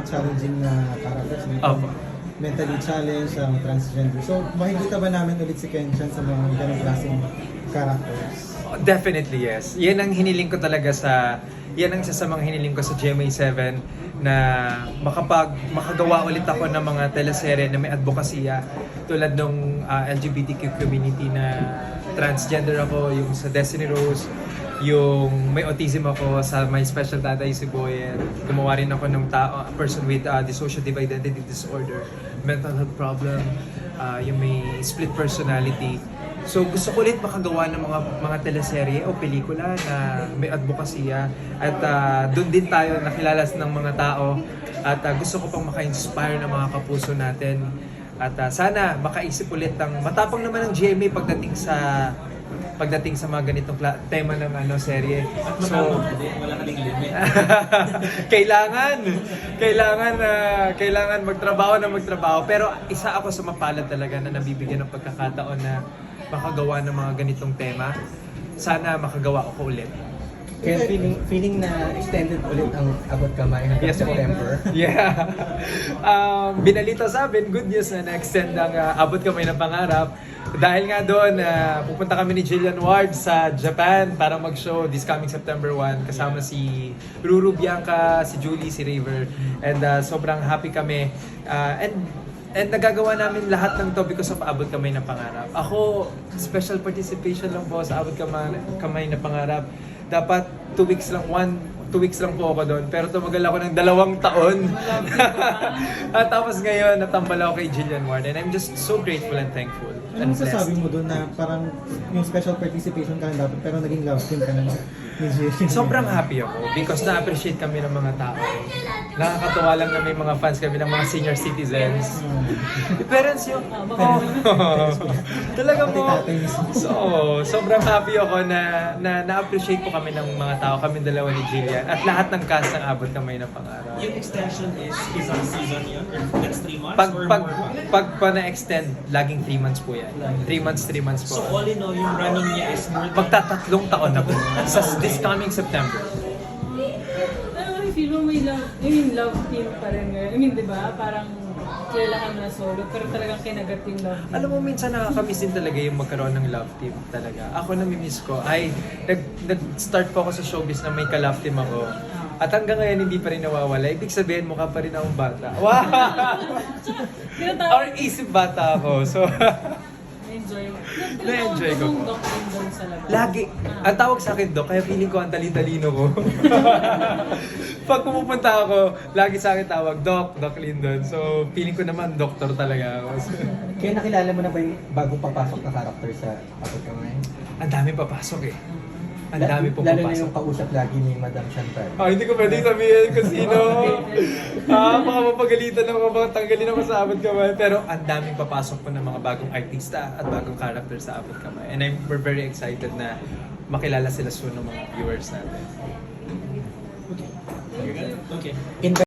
mga challenging na characters. Opo. mentally challenged, uh, transgender. So, makikita ba namin ulit si Kenshan sa mga ganong klaseng characters? Oh, Definitely yes. Yan ang hiniling ko talaga sa yan ang isa sa mga hiniling ko sa GMA7 na makapag makagawa ulit ako ng mga teleserye na may advokasya tulad nung ah, LGBTQ community na transgender ako, yung sa Destiny Rose, yung may autism ako sa My Special Tatay si Boyen. Gumawa rin ako ng tao, person with ah, dissociative identity disorder, mental health problem, ah, yung may split personality. So gusto ko ulit makagawa ng mga mga teleserye o pelikula na may advokasya at ah, doon din tayo nakilala ng mga tao at ah, gusto ko pang maka-inspire ng mga kapuso natin at ah, sana makaisip ulit ng matapang naman ng GMA pagdating sa pagdating sa mga ganitong tema ng ano serye. So wala ka ding limit. kailangan kailangan na kailangan magtrabaho na magtrabaho pero isa ako sa mapalad talaga na nabibigyan ng pagkakataon na makagawa ng mga ganitong tema sana makagawa ako ulit Kaya feeling, feeling na extended ulit ang abot kamay hanggang Yes. September. Yeah. um, binalita sa amin, good news na na-extend ang ah, abot kamay ng pangarap. Dahil nga doon, ah, pupunta kami ni Jillian Ward sa Japan para mag-show this coming September 1 kasama si Ruru Bianca, si Julie, si River. And ah, sobrang happy kami. Ah, and And nagagawa namin lahat ng to because of Abot Kamay na Pangarap. Ako, special participation lang po sa Abot Kamay, Kamay na Pangarap. Dapat two weeks lang, one, two weeks lang po ako doon. Pero tumagal ako ng dalawang taon. At tapos ngayon, natambal ako kay Jillian Ward. And I'm just so grateful and thankful. Ano and masasabi mo doon na parang yung special participation ka na dapat pero naging love team ka na ni Jillian? Sobrang happy ako because na-appreciate kami ng mga tao. Nakakatuwa lang na may mga fans kami ng mga senior citizens. Parents yung... Oh, talaga Pati mo. tatay mismo. So, sobrang happy ako na, na na-appreciate po kami ng mga tao, kami dalawa ni Jillian, at lahat ng cast ng abot kamay ng pangarap. Yung extension is isang season yun? Or next three months? Pag, or pag, more pa? pag pa na-extend, laging 3 months po yan. 3 months, 3 months po. So all in all, yung running niya is more than... Magtatatlong taon na po. Sa this coming September. Ano may feel mo may love, I mean love team pa rin ngayon. I mean, di ba? Parang kailangan na solo, pero talagang kinagat yung love team. Alam mo, minsan nakakamiss din talaga yung magkaroon ng love team talaga. Ako namimiss ko. Ay, nag, nag-start po ako sa showbiz na may ka-love team ako. At hanggang ngayon hindi pa rin nawawala. Ibig sabihin, mukha pa rin akong bata. Wow! Or isip bata ako. So, Na-enjoy mo. Na-enjoy ko mong Doc sa labas. lagi. Ang tawag sa akin, Dok, kaya feeling ko ang talino ko. Pag pumupunta ako, lagi sa akin tawag, Doc, Doc Lindon. So, feeling ko naman, doktor talaga ako. So, Kaya nakilala mo na ba yung bagong papasok na character sa abot kamay? ang dami papasok eh. Ang dami po Lalo na papasok. yung kausap lagi ni Madam Chantal. Ah, hindi ko pwedeng sabihin kung sino. ah, baka mapagalitan ako, baka tanggalin ako sa abot kamay. Pero ang daming papasok po ng mga bagong artista at bagong character sa abot kamay. And I'm, we're very excited na makilala sila soon ng mga viewers natin. Okay. In